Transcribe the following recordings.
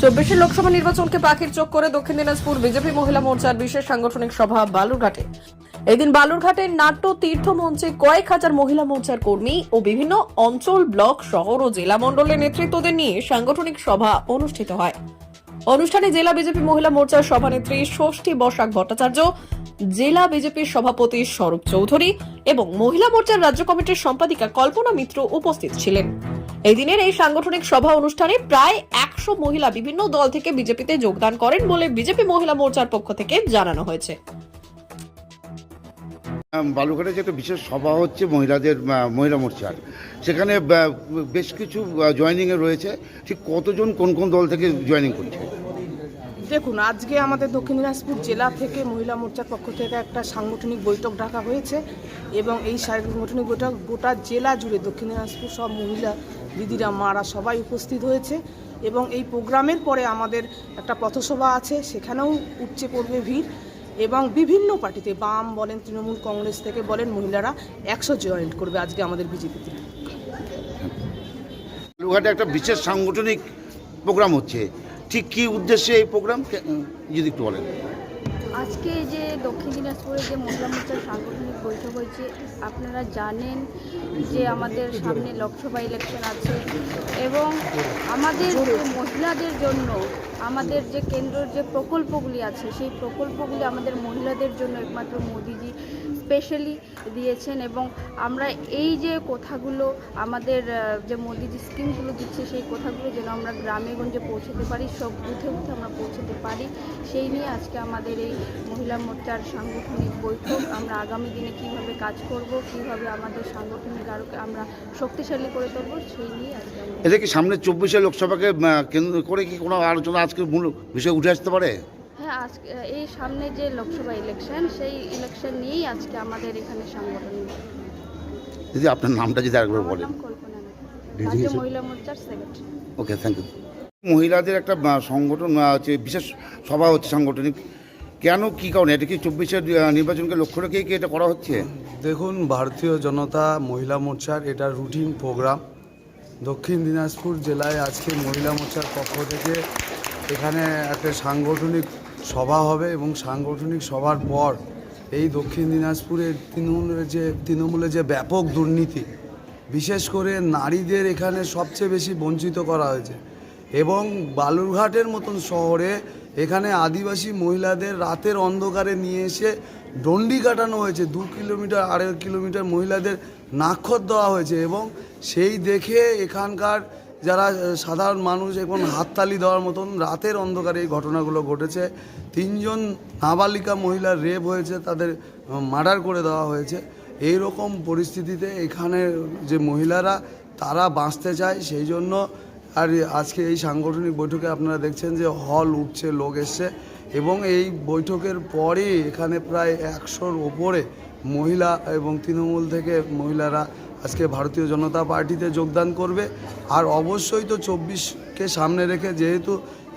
চব্বিশে লোকসভা নির্বাচনকে পাখির চোখ করে দক্ষিণ দিনাজপুর বিজেপি মহিলা মোর্চার বিশেষ সাংগঠনিক সভা বালুরঘাটে। এদিন বালুরঘাটের নাট্য তীর্থ মঞ্চে কয়েক হাজার মহিলা মোর্চার কর্মী ও বিভিন্ন অঞ্চল, ব্লক, শহর ও জেলা মণ্ডলের নেতৃত্বদের নিয়ে সাংগঠনিক সভা অনুষ্ঠিত হয়। অনুষ্ঠানে জেলা বিজেপি মহিলা মোর্চার সভানেত্রী ষষ্ঠী বসাক ভট্টাচার্য, জেলা বিজেপির সভাপতি স্বরূপ চৌধুরী এবং মহিলা মোর্চার রাজ্য কমিটির সম্পাদিকা কল্পনা মিত্র উপস্থিত ছিলেন। এই দিনের এই সাংগঠনিক সভা অনুষ্ঠানে প্রায় একশো মহিলা বিভিন্ন দল থেকে বিজেপিতে যোগদান করেন বলে বিজেপি মহিলা মোর্চার পক্ষ থেকে জানানো হয়েছে। বালুঘাটে যে একটা বিশেষ সভা হচ্ছে মহিলাদের মহিলা মোর্চার সেখানে বেশ কিছু জয়নিংয়ে রয়েছে। ঠিক কতজন কোন কোন দল থেকে জয়েনিং করছে? দেখুন আজকে আমাদের দক্ষিণ দিনাজপুর জেলা থেকে মহিলা মোর্চার পক্ষ থেকে একটা সাংগঠনিক বৈঠক ডাকা হয়েছে এবং এই সাংগঠনিক বৈঠক গোটা জেলা জুড়ে দক্ষিণ দিনাজপুর সব মহিলা দিদিরা, মারা সবাই উপস্থিত হয়েছে এবং এই প্রোগ্রামের পরে আমাদের একটা পথসভা আছে, সেখানেও উপচে পড়বে ভিড় এবং বিভিন্ন পার্টিতে বাম বলেন, তৃণমূল কংগ্রেস থেকে বলেন, মহিলারা একশো জয়েন্ট করবে আজকে আমাদের বিজেপিতে বালুঘাটে একটা বিশেষ সাংগঠনিক প্রোগ্রাম হচ্ছে। ঠিক কী উদ্দেশ্যে এই প্রোগ্রাম? যদি একটু বলেন। আজকে যে দক্ষিণ দিনাজপুরে যে মহিলা মোর্চার সাংগঠনিক বৈঠক হয়েছে, আপনারা জানেন যে আমাদের সামনে লোকসভা ইলেকশন আছে এবং আমাদের মহিলাদের জন্য, আমাদের যে কেন্দ্রের যে প্রকল্পগুলি আছে, সেই প্রকল্পগুলি আমাদের মহিলাদের জন্য একমাত্র মোদিজি স্পেশালি দিয়েছেন এবং আমরা এই যে কথাগুলো আমাদের যে মোদিজি স্কিমগুলো দিচ্ছে, সেই কথাগুলো যেন আমরা গ্রামে গঞ্জে পৌঁছতে পারি, সব বুথে বুথে আমরা পৌঁছতে পারি, সেই নিয়ে আজকে আমাদের এই মহিলা মোর্চার সাংগঠনিক বৈঠক। আমরা আগামী দিনে কীভাবে কাজ করব, কীভাবে আমাদের সাংগঠনিক আরও আমরা শক্তিশালী করে তুলব, সেই নিয়ে আজকে এটা কি সামনে চব্বিশে লোকসভাকে কেন্দ্র করে কি কোনো আলোচনা আজকে মূল বিষয় উঠে আসতে পারে? হ্যাঁ আজকে এই সামনে যে লোকসভা ইলেকশন সেই ইলেকশন নিয়েই আজকে আমাদের এখানে সাংগঠনিক দিদি আপনার নামটা যদি আরেকবার আমার বলেন। মহিলা মোর্চার সেক্রেটারি ওকে থ্যাংক ইউ মহিলাদের একটা সংগঠন হচ্ছে বিশেষ সভা হচ্ছে সাংগঠনিক। কেন কি কারণে? এটা কি চব্বিশের নির্বাচনকে লক্ষ্য রেখেই কি এটা করা হচ্ছে? দেখুন ভারতীয় জনতা মহিলা মোর্চার এটা রুটিন প্রোগ্রাম দক্ষিণ দিনাজপুর জেলায় আজকে মহিলা মোর্চার পক্ষ থেকে এখানে একটা সাংগঠনিক সভা হবে এবং সাংগঠনিক সভার পর এই দক্ষিণ দিনাজপুরের তৃণমূলের যে তৃণমূলের যে ব্যাপক দুর্নীতি, বিশেষ করে নারীদের এখানে সবচেয়ে বেশি বঞ্চিত করা হয়েছে এবং বালুরঘাটের মতন শহরে এখানে আদিবাসী মহিলাদের রাতের অন্ধকারে নিয়ে এসে ডন্ডি কাটানো হয়েছে। দু কিলোমিটার, আড়াই কিলোমিটার মহিলাদের নাক্ষর দেওয়া হয়েছে এবং সেই দেখে এখানকার যারা সাধারণ মানুষ এখন হাততালি দেওয়ার মতন রাতের অন্ধকারে এই ঘটনাগুলো ঘটেছে। তিনজন নাবালিকা মহিলার রেপ হয়েছে, তাদের মার্ডার করে দেওয়া হয়েছে। এই রকম পরিস্থিতিতে এখানে যে মহিলারা, তারা বাঁচতে চায়। সেই জন্য আর আজকে এই সাংগঠনিক বৈঠকে আপনারা দেখছেন যে হল উঠছে, লোক এসছে এবং এই বৈঠকের পরে এখানে প্রায় একশোর ওপরে মহিলা এবং তৃণমূল থেকে মহিলারা আজকে ভারতীয় জনতা পার্টিতে যোগদান করবে। আর অবশ্যই তো চব্বিশকে সামনে রেখে যেহেতু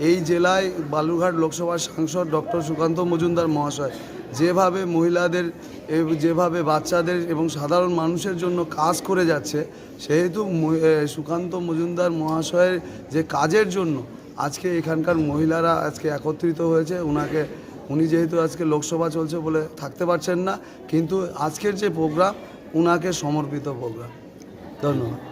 এই জেলায় বালুরঘাট লোকসভার সাংসদ ডক্টর সুকান্ত মজুমদার মহাশয় যেভাবে মহিলাদের যেভাবে বাচ্চাদের এবং সাধারণ মানুষের জন্য কাজ করে যাচ্ছে, সেহেতু সুকান্ত মজুমদার মহাশয়ের যে কাজের জন্য আজকে এখানকার মহিলারা আজকে একত্রিত হয়েছে। ওনাকে উনি যেহেতু আজকে লোকসভা চলছে বলে থাকতে পারছেন না, কিন্তু আজকের যে প্রোগ্রাম ওনাকে সমর্পিত প্রোগ্রাম ধন্যবাদ।